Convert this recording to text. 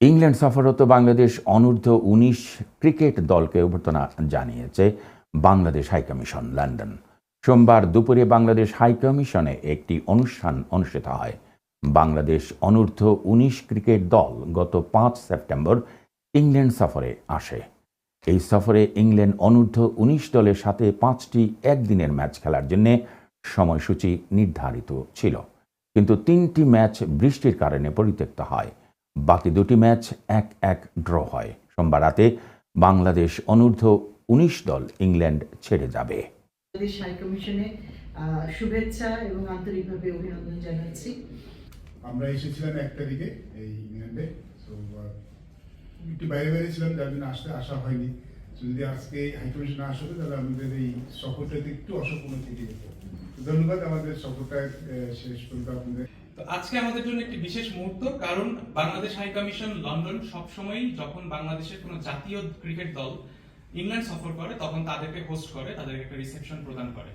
England সফররত বাংলাদেশ অনূর্ধ্ব উনিশ ক্রিকেট দলকে অভ্যর্থনা জানিয়েছে বাংলাদেশ হাইকমিশন লন্ডন। সোমবার দুপুরে বাংলাদেশ হাইকমিশনে একটি অনুষ্ঠান অনুষ্ঠিত হয়। বাংলাদেশ অনূর্ধ্ব উনিশ ক্রিকেট দল গত পাঁচ সেপ্টেম্বর ইংল্যান্ড সফরে আসে। এই সফরে ইংল্যান্ড অনূর্ধ্ব উনিশ দলের সাথে পাঁচটি একদিনের ম্যাচ খেলার জন্য সময়সূচি নির্ধারিত ছিল। কিন্তু তিনটি ম্যাচ বৃষ্টির কারণে পরিত্যক্ত হয়। বাকি দুটি ম্যাচ এক এক ড্র হয়। সোমবার রাতে বাংলাদেশ অনূর্ধ্ব উনিশ দল ইংল্যান্ড ছেড়ে যাবে। শুভেচ্ছা এবং আন্তরিকভাবে অভিনন্দন জানাচ্ছি। আমরা এসেছিলাম এক তারিখে এই ইংল্যান্ডে তো একটু বাইরে বাইরে ছিলাম যার জন্য আসতে আসা হয়নি। যদি আজকে হাইকমিশন না আসতো তাহলে আমাদের এই সফরটাতে একটু অসম্পূর্ণ থেকে যেত। ধন্যবাদ আমাদের সফরটা শেষ পর্যন্ত আপনাদের তো আজকে আমাদের জন্য একটি বিশেষ মুহূর্ত, কারণ বাংলাদেশ হাই কমিশন লন্ডন সবসময়ই যখন বাংলাদেশের কোনো জাতীয় ক্রিকেট দল ইংল্যান্ড সফর করে, তখন তাদেরকে হোস্ট করে, তাদেরকে একটা রিসেপশন প্রদান করে।